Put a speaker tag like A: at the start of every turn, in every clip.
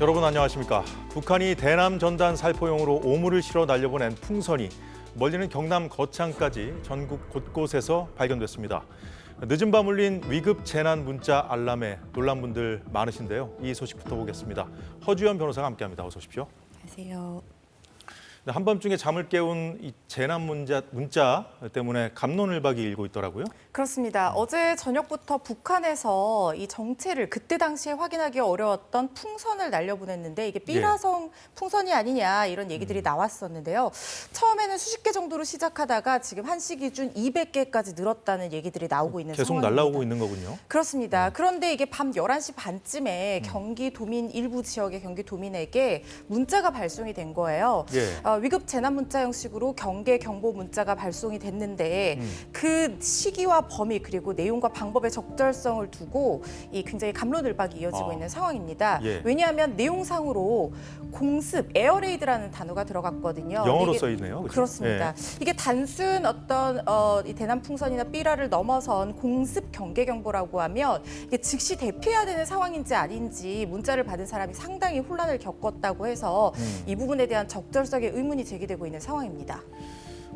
A: 여러분 안녕하십니까? 북한이 대남 전단 살포용으로 오물을 실어 날려보낸 풍선이 멀리는 경남 거창까지 전국 곳곳에서 발견됐습니다. 늦은 밤 울린 위급 재난 문자 알람에 놀란 분들 많으신데요. 이 소식부터 보겠습니다. 허주연 변호사가 함께합니다. 어서 오십시오.
B: 안녕하세요.
A: 네, 한밤중에 잠을 깨운 이 재난 문자, 문자 때문에 감론을박이 일고 있더라고요.
B: 그렇습니다. 어제 저녁부터 북한에서 이 정체를 그때 당시에 확인하기 어려웠던 풍선을 날려보냈는데 이게 삐라성 풍선이 아니냐 이런 얘기들이 나왔었는데요. 처음에는 수십 개 정도로 시작하다가 지금 한시 기준 200개까지 늘었다는 얘기들이 나오고 있는
A: 계속
B: 상황입니다.
A: 날라오고 있는 거군요.
B: 그렇습니다. 그런데 이게 밤 11시 반쯤에 경기 도민 일부 지역의 경기 도민에게 문자가 발송이 된 거예요.
A: 예.
B: 어, 위급 재난 문자 형식으로 경계 경보 문자가 발송이 됐는데 그 시기와 범위 그리고 내용과 방법의 적절성을 두고 이 굉장히 감론을박이 이어지고
A: 아.
B: 있는 상황입니다.
A: 예.
B: 왜냐하면 내용상으로 공습, 에어레이드라는 단어가 들어갔거든요.
A: 영어로 써 있네요. 그죠?
B: 그렇습니다.
A: 예.
B: 이게 단순 어떤 어, 이 대남 풍선이나 삐라를 넘어선 공습 경계 경보라고 하면 이게 즉시 대피해야 되는 상황인지 아닌지 문자를 받은 사람이 상당히 혼란을 겪었다고 해서
A: 음.
B: 이 부분에 대한 적절성의 의 문이 제기되고 있는 상황입니다.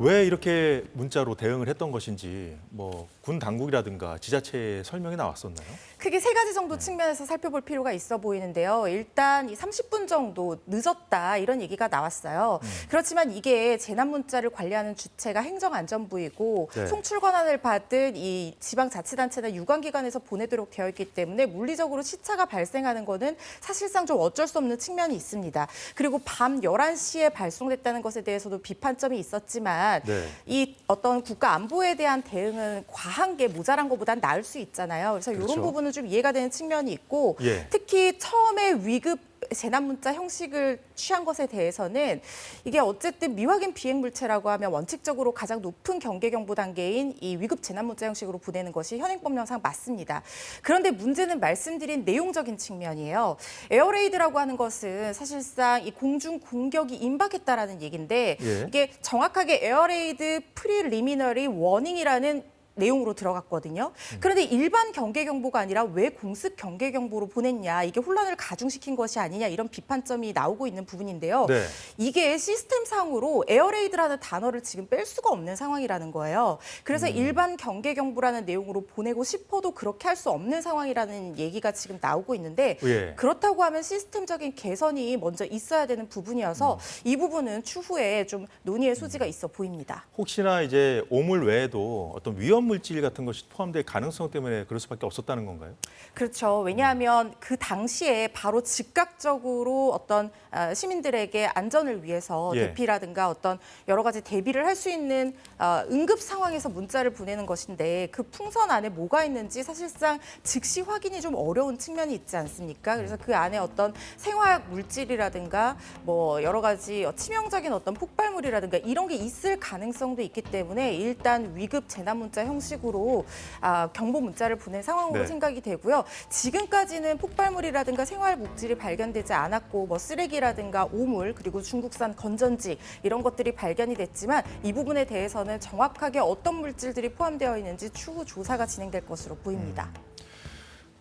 A: 왜 이렇게 문자로 대응을 했던 것인지 뭐 군 당국이라든가 지자체의 설명이 나왔었나요?
B: 크게 세 가지
A: 네.
B: 정도 측면에서 살펴볼 필요가 있어 보이는데요. 일단 이 30분 정도 늦었다 이런 얘기가 나왔어요.
A: 음.
B: 그렇지만 이게 재난 문자를 관리하는 주체가 행정안전부이고
A: 네.
B: 송출 권한을 받은 이 지방자치단체나 유관기관에서 보내도록 되어 있기 때문에 물리적으로 시차가 발생하는 거는 사실상 좀 어쩔 수 없는 측면이 있습니다. 그리고 밤 11시에 발송됐다는 것에 대해서도 비판점이 있었지만
A: 네.
B: 이 어떤 국가 안보에 대한 대응은 과한 게 모자란 것보단 나을 수 있잖아요. 그래서
A: 그렇죠.
B: 이런 부분은 좀 이해가 되는 측면이 있고
A: 예.
B: 특히 처음에 위급 재난 문자 형식을 취한 것에 대해서는 이게 어쨌든 미확인 비행 물체라고 하면 원칙적으로 가장 높은 경계 경보 단계인 이 위급 재난 문자 형식으로 보내는 것이 현행법령상 맞습니다. 그런데 문제는 말씀드린 내용적인 측면이에요. 에어레이드라고 하는 것은 사실상 이 공중 공격이 임박했다라는 얘기인데
A: 예.
B: 이게 정확하게 에어레이드 프리리미너리 워닝이라는 내용으로 들어갔거든요. 그런데 일반 경계 경보가 아니라 왜 공습 경계 경보로 보냈냐 이게 혼란을 가중시킨 것이 아니냐 이런 비판점이 나오고 있는 부분인데요.
A: 네.
B: 이게 시스템상으로 에어레이드라는 단어를 지금 뺄 수가 없는 상황이라는 거예요. 그래서 일반 경계 경보라는 내용으로 보내고 싶어도 그렇게 할 수 없는 상황이라는 얘기가 지금 나오고 있는데
A: 예.
B: 그렇다고 하면 시스템적인 개선이 먼저 있어야 되는 부분이어서 이 부분은 추후에 좀 논의의 소지가 있어 보입니다.
A: 혹시나 이제 오물 외에도 어떤 위험 물질 같은 것이 포함될 가능성 때문에 그럴 수밖에 없었다는 건가요?
B: 그렇죠. 왜냐하면 그 당시에 바로 즉각적으로 어떤 아, 시민들에게 안전을 위해서
A: 예.
B: 대피라든가 어떤 여러 가지 대비를 할 수 있는 아, 응급 상황에서 문자를 보내는 것인데 그 풍선 안에 뭐가 있는지 사실상 즉시 확인이 좀 어려운 측면이 있지 않습니까? 그래서 그 안에 어떤 생화학 물질이라든가 뭐 여러 가지 치명적인 어떤 폭발물이라든가 이런 게 있을 가능성도 있기 때문에 일단 위급 재난 문자 형 식으로 아, 경보 문자를 보낸 상황으로
A: 네.
B: 생각이 되고요. 지금까지는 폭발물이라든가 생활 물질이 발견되지 않았고 뭐 쓰레기라든가 오물 그리고 중국산 건전지 이런 것들이 발견이 됐지만 이 부분에 대해서는 정확하게 어떤 물질들이 포함되어 있는지 추후 조사가 진행될 것으로 보입니다.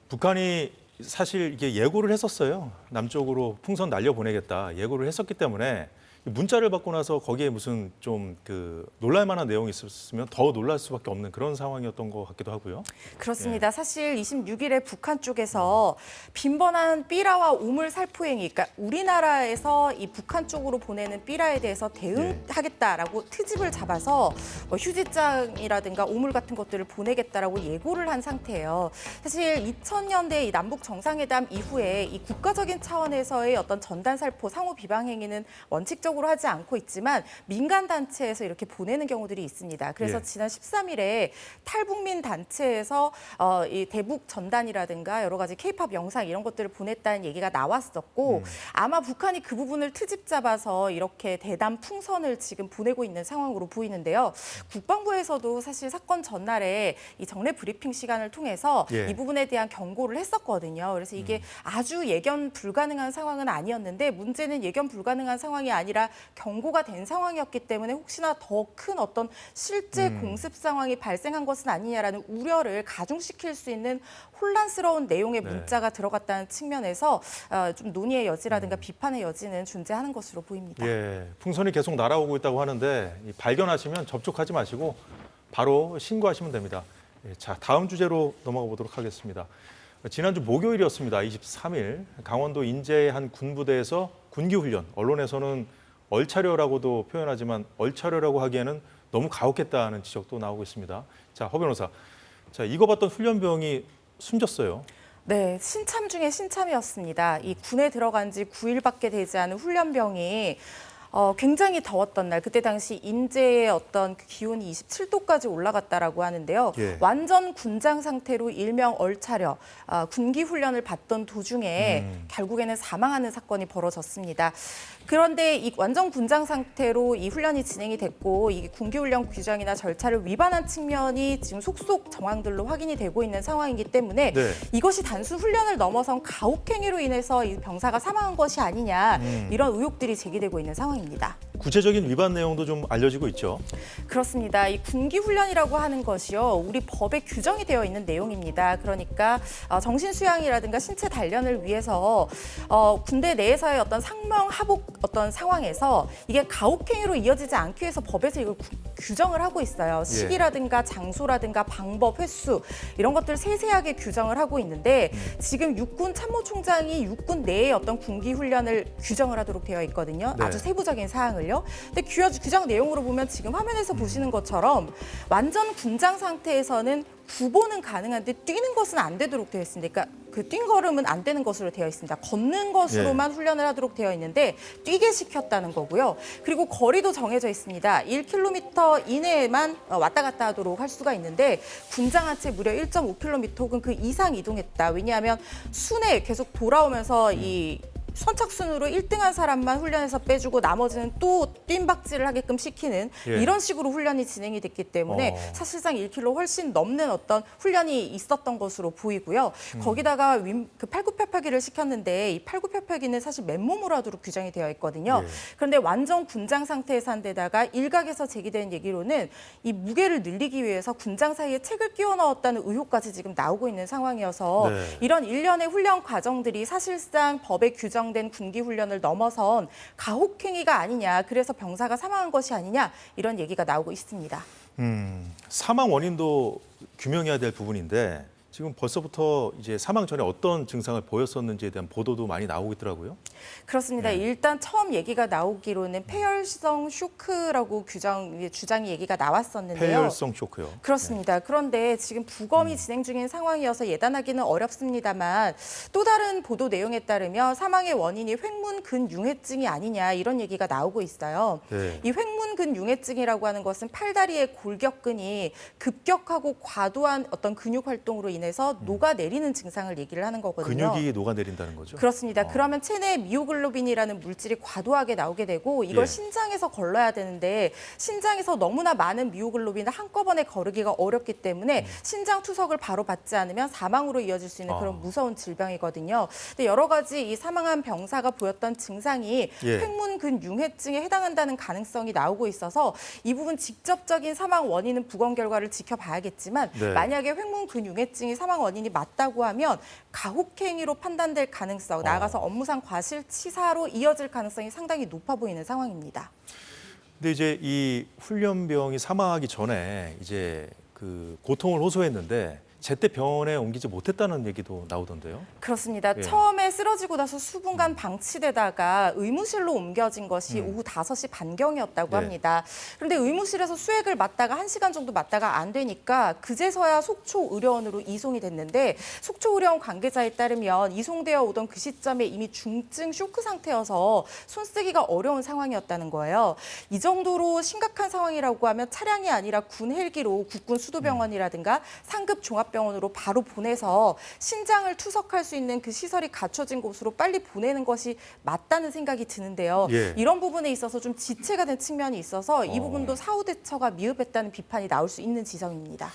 A: 북한이 사실 이게 예고를 했었어요. 남쪽으로 풍선 날려 보내겠다 예고를 했었기 때문에 문자를 받고 나서 거기에 무슨 좀 그 놀랄만한 내용이 있었으면 더 놀랄 수밖에 없는 그런 상황이었던 것 같기도 하고요.
B: 그렇습니다. 사실 26일에 북한 쪽에서 빈번한 삐라와 우물 살포행위, 그러니까 우리나라에서 이 북한 쪽으로 보내는 삐라에 대해서 대응하겠다라고 트집을 잡아서 뭐 휴지장이라든가 우물 같은 것들을 보내겠다라고 예고를 한 상태예요. 사실 2000년대 이 남북 정상회담 이후에 이 국가적인 차원에서의 어떤 전단 살포, 상호 비방 행위는 원칙적으로 하지 않고 있지만 민간 단체에서 이렇게 보내는 경우들이 있습니다. 그래서
A: 예.
B: 지난 13일에 탈북민 단체에서 어, 이 대북 전단이라든가 여러 가지 케이팝 영상 이런 것들을 보냈다는 얘기가 나왔었고 아마 북한이 그 부분을 트집 잡아서 이렇게 대담 풍선을 지금 보내고 있는 상황으로 보이는데요. 국방부에서도 사실 사건 전날에 이 정례 브리핑 시간을 통해서
A: 예.
B: 이 부분에 대한 경고를 했었거든요. 그래서 이게 아주 예견 불가능한 상황은 아니었는데 문제는 예견 불가능한 상황이 아니라 아니라 경고가 된 상황이었기 때문에 혹시나 더 큰 어떤 실제
A: 음.
B: 공습 상황이 발생한 것은 아니냐라는 우려를 가중시킬 수 있는 혼란스러운 내용의
A: 네.
B: 문자가 들어갔다는 측면에서 어, 좀 논의의 여지라든가
A: 음.
B: 비판의 여지는 존재하는 것으로 보입니다.
A: 예, 풍선이 계속 날아오고 있다고 하는데 이 발견하시면 접촉하지 마시고 바로 신고하시면 됩니다. 예, 자, 다음 주제로 넘어가 보도록 하겠습니다. 지난주 목요일이었습니다. 23일 강원도 인제의 한 군부대에서 군기 훈련. 언론에서는 얼차려라고도 표현하지만 얼차려라고 하기에는 너무 가혹했다는 지적도 나오고 있습니다. 자, 허 변호사. 자, 이거 봤던 훈련병이 숨졌어요.
B: 네, 신참 중에 신참이었습니다. 이 군에 들어간 지 9일밖에 되지 않은 훈련병이 어, 굉장히 더웠던 날, 그때 당시 인제의 어떤 그 기온이 27도까지 올라갔다라고 하는데요.
A: 예.
B: 완전 군장 상태로 일명 얼차려, 아, 군기 훈련을 받던 도중에
A: 음.
B: 결국에는 사망하는 사건이 벌어졌습니다. 그런데 이 완전 군장 상태로 이 훈련이 진행이 됐고 이 군기 훈련 규정이나 절차를 위반한 측면이 지금 속속 정황들로 확인이 되고 있는 상황이기 때문에
A: 네.
B: 이것이 단순 훈련을 넘어선 가혹행위로 인해서 이 병사가 사망한 것이 아니냐
A: 음.
B: 이런 의혹들이 제기되고 있는 상황입니다.
A: 구체적인 위반 내용도 좀 알려지고 있죠.
B: 그렇습니다. 이 군기 훈련이라고 하는 것이요, 우리 법에 규정이 되어 있는 내용입니다. 그러니까 어, 정신 수양이라든가 신체 단련을 위해서 어, 군대 내에서의 어떤 상명 하복 어떤 상황에서 이게 가혹행위로 이어지지 않기 위해서 법에서 이걸 구- 규정을 하고 있어요. 시기라든가 장소라든가 방법, 횟수 이런 것들 세세하게 규정을 하고 있는데 지금 육군 참모총장이 육군 내의 어떤 군기 훈련을 규정을 하도록 되어 있거든요.
A: 네.
B: 아주 세부 적인 사항을요. 근데 규, 규정 내용으로 보면 지금 화면에서 보시는 것처럼 완전 군장 상태에서는 구보는 가능한데 뛰는 것은 안 되도록 되어 있습니다. 그러니까 그뛴 걸음은 안 되는 것으로 되어 있습니다. 걷는 것으로만 훈련을 하도록 되어 있는데 뛰게 시켰다는 거고요. 그리고 거리도 정해져 있습니다. 1km 이내에만 어, 왔다 갔다 하도록 할 수가 있는데 군장 하체 무려 1.5km 혹은 그 이상 이동했다. 왜냐하면 순회 계속 돌아오면서 이 선착순으로 1등한 사람만 훈련에서 빼주고 나머지는 또 뜀박질을 하게끔 시키는
A: 예.
B: 이런 식으로 훈련이 진행이 됐기 때문에
A: 어.
B: 사실상 1km 훨씬 넘는 어떤 훈련이 있었던 것으로 보이고요.
A: 음.
B: 거기다가 윈, 그 팔굽혀펴기를 시켰는데 이 팔굽혀펴기는 사실 맨몸으로 하도록 규정이 되어 있거든요.
A: 예.
B: 그런데 완전 군장 상태에서 한 데다가 일각에서 제기된 얘기로는 이 무게를 늘리기 위해서 군장 사이에 책을 끼워 넣었다는 의혹까지 지금 나오고 있는 상황이어서
A: 네.
B: 이런 일련의 훈련 과정들이 사실상 법에 규정 된 군기 훈련을 넘어선 가혹행위가 아니냐, 그래서 병사가 사망한 것이 아니냐 이런 얘기가 나오고 있습니다.
A: 음, 사망 원인도 규명해야 될 부분인데 지금 벌써부터 이제 사망 전에 어떤 증상을 보였었는지에 대한 보도도 많이 나오고 있더라고요.
B: 그렇습니다.
A: 네.
B: 일단 처음 얘기가 나오기로는 폐혈성 쇼크라고 규정 주장이 얘기가 나왔었는데요.
A: 폐혈성 쇼크요.
B: 그렇습니다. 그런데 지금 부검이
A: 음.
B: 진행 중인 상황이어서 예단하기는 어렵습니다만 또 다른 보도 내용에 따르면 사망의 원인이 횡문 근 융해증이 아니냐 이런 얘기가 나오고 있어요.
A: 네.
B: 이 횡문 근 융해증이라고 하는 것은 팔다리의 골격근이 급격하고 과도한 어떤 근육 활동으로 인해 서 녹아내리는 증상을 얘기를 하는 거거든요.
A: 음. 근육이 녹아내린다는 거죠.
B: 그렇습니다.
A: 어.
B: 그러면 체내에 미오글로빈이라는 물질이 과도하게 나오게 되고 이걸
A: 예.
B: 신장에서 걸러야 되는데 신장에서 너무나 많은 미오글로빈을 한꺼번에 거르기가 어렵기 때문에 신장 투석을 바로 받지 않으면 사망으로 이어질 수 있는
A: 음. 아.
B: 그런 무서운 질병이거든요. 근데 여러 가지 이 사망한 병사가 보였던 증상이
A: 예.
B: 횡문근 융해증에 해당한다는 가능성이 나오고 있어서 이 부분 직접적인 사망 원인은 부검 결과를 지켜봐야겠지만
A: 네.
B: 만약에 횡문근 융해증이 사망 원인이 맞다고 하면 가혹행위로 판단될 가능성, 나아가서 업무상 과실치사로 이어질 가능성이 상당히 높아 보이는 상황입니다.
A: 근데 이제 이 훈련병이 사망하기 전에 이제 그 고통을 호소했는데 제때 병원에 옮기지 못했다는 얘기도 나오던데요.
B: 그렇습니다.
A: 예.
B: 처음에 쓰러지고 나서 수분간 방치되다가 의무실로 옮겨진 것이
A: 음.
B: 오후 5시 반경이었다고
A: 네.
B: 합니다. 그런데 의무실에서 수액을 맞다가 1시간 정도 맞다가 안 되니까 그제서야 속초 의료원으로 이송이 됐는데 속초 의료원 관계자에 따르면 이송되어 오던 그 시점에 이미 중증 쇼크 상태여서 손쓰기가 어려운 상황이었다는 거예요. 이 정도로 심각한 상황이라고 하면 차량이 아니라 군 헬기로 국군 수도병원이라든가 상급 종합병원 으로 바로 보내서 신장을 투석할 수 있는 그 시설이 갖춰진 곳으로 빨리 보내는 것이 맞다는 생각이 드는데요.
A: 예.
B: 이런 부분에 있어서 좀 지체가 된 측면이 있어서 이
A: 어.
B: 부분도 사후 대처가 미흡했다는 비판이 나올 수 있는 지점입니다.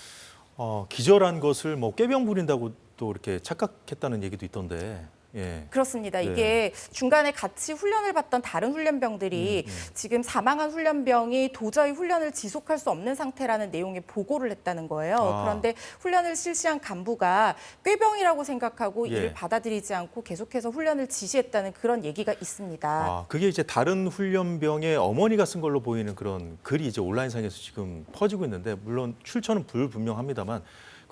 A: 어, 기절한 것을 뭐 꾀병 부린다고 또 이렇게 착각했다는 얘기도 있던데 예.
B: 그렇습니다.
A: 네.
B: 이게 중간에 같이 훈련을 받던 다른 훈련병들이
A: 음,
B: 지금 사망한 훈련병이 도저히 훈련을 지속할 수 없는 상태라는 내용의 보고를 했다는 거예요.
A: 아.
B: 그런데 훈련을 실시한 간부가 꾀병이라고 생각하고
A: 예.
B: 이를 받아들이지 않고 계속해서 훈련을 지시했다는 그런 얘기가 있습니다.
A: 아, 그게 이제 다른 훈련병의 어머니가 쓴 걸로 보이는 그런 글이 이제 온라인상에서 지금 퍼지고 있는데 물론 출처는 불분명합니다만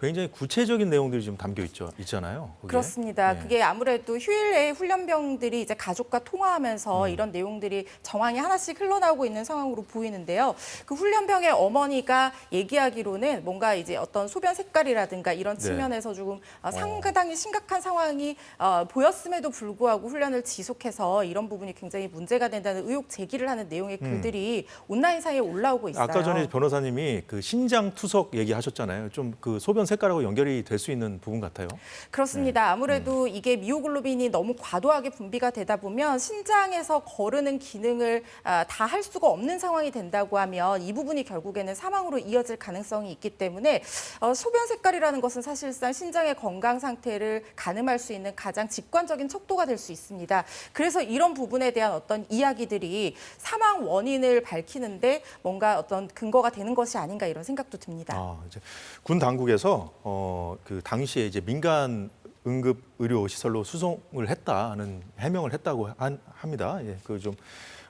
A: 굉장히 구체적인 내용들이 좀 담겨 있죠, 있잖아요. 거기에.
B: 그렇습니다.
A: 네.
B: 그게 아무래도 휴일에 훈련병들이 이제 가족과 통화하면서
A: 음.
B: 이런 내용들이 정황이 하나씩 흘러나오고 있는 상황으로 보이는데요. 그 훈련병의 어머니가 얘기하기로는 뭔가 이제 어떤 소변 색깔이라든가 이런
A: 네.
B: 측면에서 조금 어, 상당히 심각한 상황이 어, 보였음에도 불구하고 훈련을 지속해서 이런 부분이 굉장히 문제가 된다는 의혹 제기를 하는 내용의 글들이 온라인상에 올라오고 있어요.
A: 음. 아까 전에 변호사님이 그 신장 투석 얘기하셨잖아요. 좀 그 소변 색깔하고 연결이 될 수 있는 부분 같아요.
B: 그렇습니다.
A: 네.
B: 아무래도
A: 음.
B: 이게 미오글로빈이 너무 과도하게 분비가 되다 보면 신장에서 거르는 기능을 아, 다할 수가 없는 상황이 된다고 하면 이 부분이 결국에는 사망으로 이어질 가능성이 있기 때문에 어, 소변 색깔이라는 것은 사실상 신장의 건강 상태를 가늠할 수 있는 가장 직관적인 척도가 될 수 있습니다. 그래서 이런 부분에 대한 어떤 이야기들이 사망 원인을 밝히는데 뭔가 어떤 근거가 되는 것이 아닌가 이런 생각도 듭니다.
A: 아, 이제 군 당국에서 어, 그 당시에 이제 민간 응급 의료 시설로 수송을 했다는 해명을 했다고 한, 합니다. 예, 그좀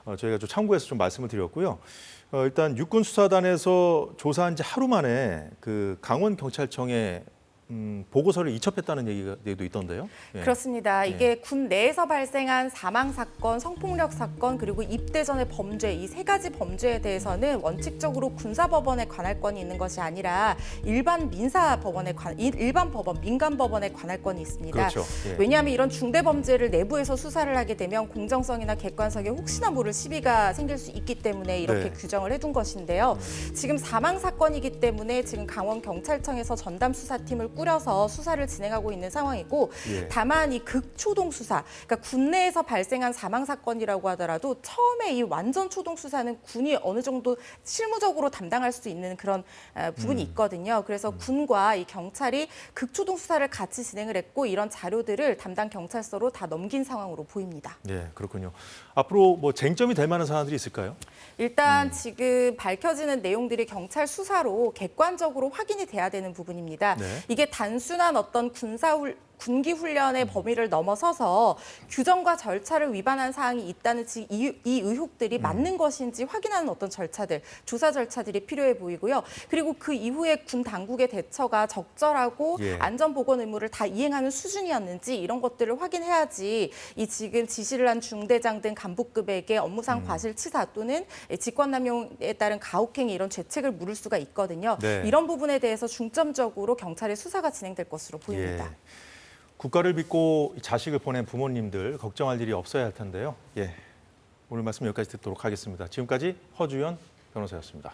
A: 어, 저희가 좀 참고해서 좀 말씀을 드렸고요. 어, 일단 육군 수사단에서 조사한 지 하루 만에 그 강원 경찰청에 음, 보고서를 이첩했다는 얘기가 얘기도 있던데요. 예.
B: 그렇습니다. 이게 군 내에서 발생한 사망 사건, 성폭력 사건, 그리고 입대 전의 범죄 이 세 가지 범죄에 대해서는 원칙적으로 군사 법원에 관할 건이 있는 것이 아니라 일반 민사 법원에 관 일- 일반 법원, 민간 법원에 관할 건이 있습니다.
A: 그렇죠. 예.
B: 왜냐하면 이런 중대 범죄를 내부에서 수사를 하게 되면 공정성이나 객관성에 혹시나 모를 시비가 생길 수 있기 때문에 이렇게
A: 네.
B: 규정을 해둔 것인데요. 지금 사망 사건이기 때문에 지금 강원 경찰청에서 전담 수사팀을 꾸 려서 수사를 진행하고 있는 상황이고
A: 예.
B: 다만 이 극초동 수사, 그러니까 군내에서 발생한 사망 사건이라고 하더라도 처음에 이 완전 초동 수사는 군이 어느 정도 실무적으로 담당할 수 있는 그런 어, 부분이 있거든요. 그래서 군과 이 경찰이 극초동 수사를 같이 진행을 했고 이런 자료들을 담당 경찰서로 다 넘긴 상황으로 보입니다.
A: 예, 그렇군요. 앞으로 뭐 쟁점이 될 만한 사안들이 있을까요?
B: 일단
A: 음.
B: 지금 밝혀지는 내용들이 경찰 수사로 객관적으로 확인이 돼야 되는 부분입니다.
A: 네.
B: 이게 단순한 어떤 군사 훌 군기
A: 음.
B: 훈련의 범위를 넘어서서 규정과 절차를 위반한 사항이 있다는 지- 이, 이 의혹들이
A: 음.
B: 맞는 것인지 확인하는 어떤 절차들, 조사 절차들이 필요해 보이고요. 그리고 그 이후에 군 당국의 대처가 적절하고
A: 예.
B: 안전 보건 의무를 다 이행하는 수준이었는지 이런 것들을 확인해야지 이 지금 지시를 한 중대장 등 간부급에게
A: 음.
B: 업무상 과실치사 또는 직권남용에 따른 가혹행위 이런 죄책을 물을 수가 있거든요.
A: 네.
B: 이런 부분에 대해서 중점적으로 경찰의 수사가 진행될 것으로 보입니다.
A: 예. 국가를 믿고 자식을 보낸 부모님들 걱정할 일이 없어야 할 텐데요. 예. 오늘 말씀 여기까지 듣도록 하겠습니다. 지금까지 허주연 변호사였습니다.